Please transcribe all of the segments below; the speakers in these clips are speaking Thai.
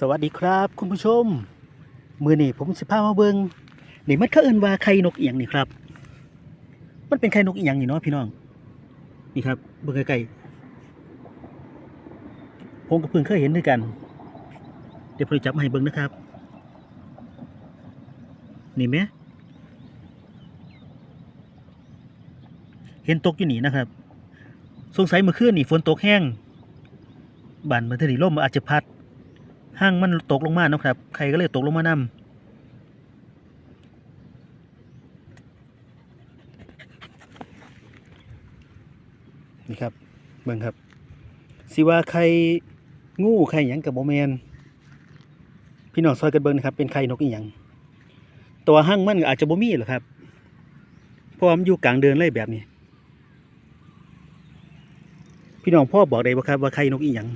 สวัสดีครับคุณผู้ชม มือนี่ผมสิพามาเบิงนี่มันเขาเอินว่าไข่นกเอียงนี่ครับ มันเป็นไข่นกเอียงนี่เนาะพี่น้อง นี่ครับเบิ่งใกลๆผมกับเพิ่งเคยเห็นด้วยกัน เดี๋ยวผมจะจับให้เบิ่งนะครับ นี่ไหมเห็นตกอยู่นี่นะครับ สงสัยเมื่อคืนนี่ฝนตกแห้งบานมันทะเลล่มอาจจะพัด ห้างมันตกลงมาเนาะครับใครก็เลยตกลงมานำนี่ครับเบิ่งครับสิว่าใครงูใครหยังกับโบแมนพี่น้องซอยกันเบิ่งนะครับ เป็นใครนกอีหยังตัวห้างมันอาจจะบ่มีหรอครับเพราะว่ามันอยู่กลางเดินเลยแบบนี้ พี่น้องพ่อบอกได้บ่ครับว่าใครนกอีหยัง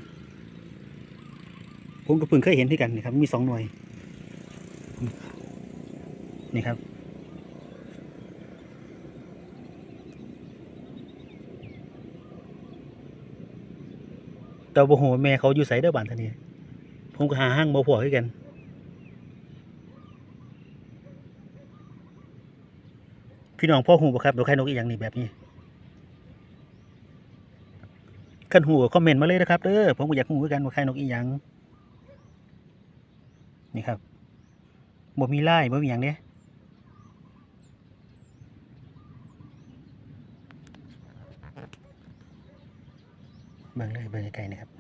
ผมก็เพิ่งเคยเห็นที่กันนี่ครับ มีสองหน่วย นี่ครับ แต่โบโหแม่เขาอยู่ไสเด้บ้านท่านี้ผมก็หาห้างโบ่พอคือกันพี่น้องพ่อหูบ่ครับดูใครนกอีหยังนี่แบบนี้คันหูก็คอมเมนต์มาเลยนะครับเด้อผมก็อยากหูคือกันว่าใครนกอีหยัง นี่ครับบ่มีไล่บ่มีหยังเด้เบิ่งเลยบิ่งไกลนะครับ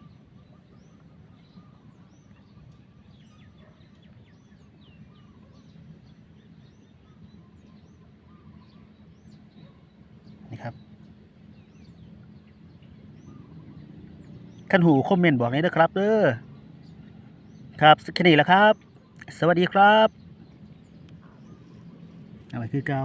นี่ครับขันหูคอมเมนต์บอกเลยนะครับเด้อครับแค่นี้แหละครับ สวัสดีครับอะไรคือเกา